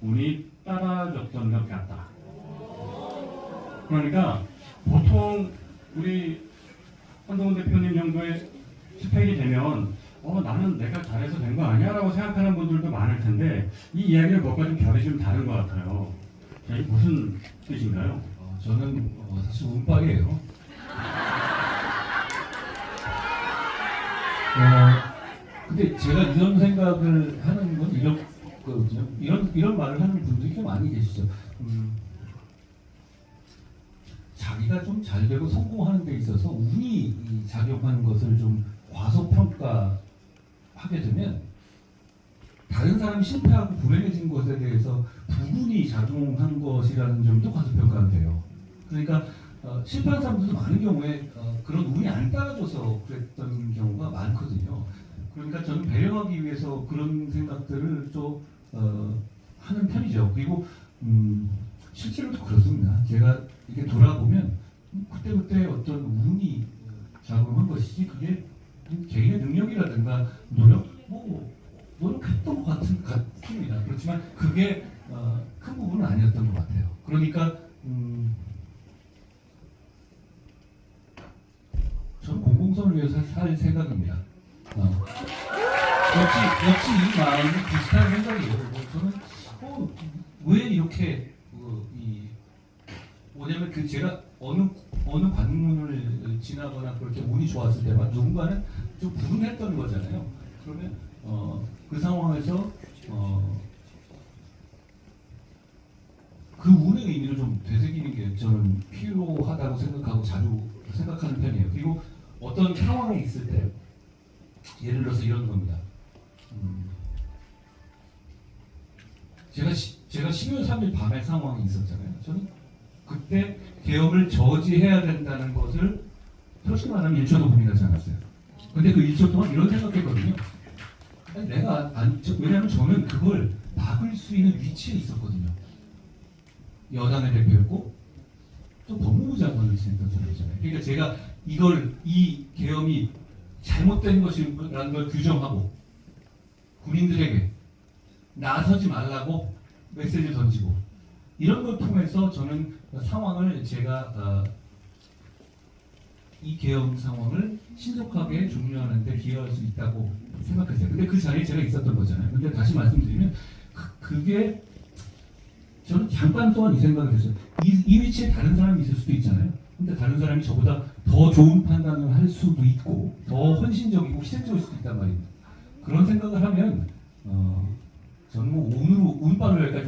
운이 따라줬던 것 같다. 그러니까 보통 우리 한동훈 대표님 정도의 스펙이 되면 어 나는 내가 잘해서 된 거 아니야 라고 생각하는 분들도 많을 텐데 이 이야기를 뭔가 좀 결이 좀 다른 것 같아요. 자, 이게 무슨 뜻인가요? 어, 저는 어, 사실 운빨이에요. 어, 근데 제가 이런 생각을 하는. 이런 말을 하는 분들이 꽤 많이 계시죠. 음, 자기가 좀 잘 되고 성공하는 데 있어서 운이 이 작용하는 것을 좀 과소평가하게 되면 다른 사람이 실패하고 불행해진 것에 대해서 부분이 작용한 것이라는 점도 과소평가가 돼요. 그러니까 어, 실패한 사람들도 많은 경우에 어, 그런 운이 안 따라줘서 그랬던 경우가 많거든요. 그러니까 저는 배려하기 위해서 그런 생각들을 좀 어, 하는 편이죠. 그리고 음, 실제로도 그렇습니다. 제가 이렇게 돌아보면 그때그때 어떤 운이 작용한 것이지 그게 개인의 능력이라든가 노력 뭐 노력했던 것 같은 같습니다. 그렇지만 그게 어, 큰 부분은 아니었던 것 같아요. 그러니까 음, 저는 공공선을 위해서 살 생각입니다. 어. 역시 역시 이 마음은 비슷한 생각이에요. 뭐 저는 어, 왜 이렇게 어, 이 뭐냐면 그 제가 어느 어느 관문을 지나거나 그렇게 운이 좋았을 때만 누군가는 좀 불운했던 거잖아요. 그러면 어, 그 상황에서 어, 그 운의 의미를 좀 되새기는 게 저는 필요하다고 생각하고 자주 생각하는 편이에요. 그리고 어떤 상황에 있을 때 예를 들어서 이런 겁니다. 음, 제가 시, 제가 12월 3일 밤에 상황이 있었잖아요. 저는 그때 개업을 저지해야 된다는 것을 솔직히 말하면 1초도 고민하지 않았어요. 근데 그 1초 동안 이런 생각했거든요. 내가 안, 저- 왜냐하면 저는 그걸 막을 수 있는 위치에 있었거든요. 여당의 대표였고 또 법무부 장관을 지냈던 사람이잖아요. 그러니까 제가 이걸 이 계엄이 잘못된 것이라는 걸 규정하고 군인들에게 나서지 말라고 메시지를 던지고 이런 걸 통해서 저는 상황을 제가 어, 이 계엄 상황을 신속하게 종료하는 데 기여할 수 있다고 생각했어요. 근데 그 자리에 제가 있었던 거잖아요. 근데 다시 말씀드리면 그, 그게 저는 잠깐 동안 이 생각을 했어요. 이, 이 위치에 다른 사람이 있을 수도 있잖아요. 근데 다른 사람이 저보다 더 좋은 판단을 할 수도 있고 더 헌신적이고 희생적일 수도 있단 말입니다. 그런 생각을 하면 어, 뭐 운으로 운빨을 여기까지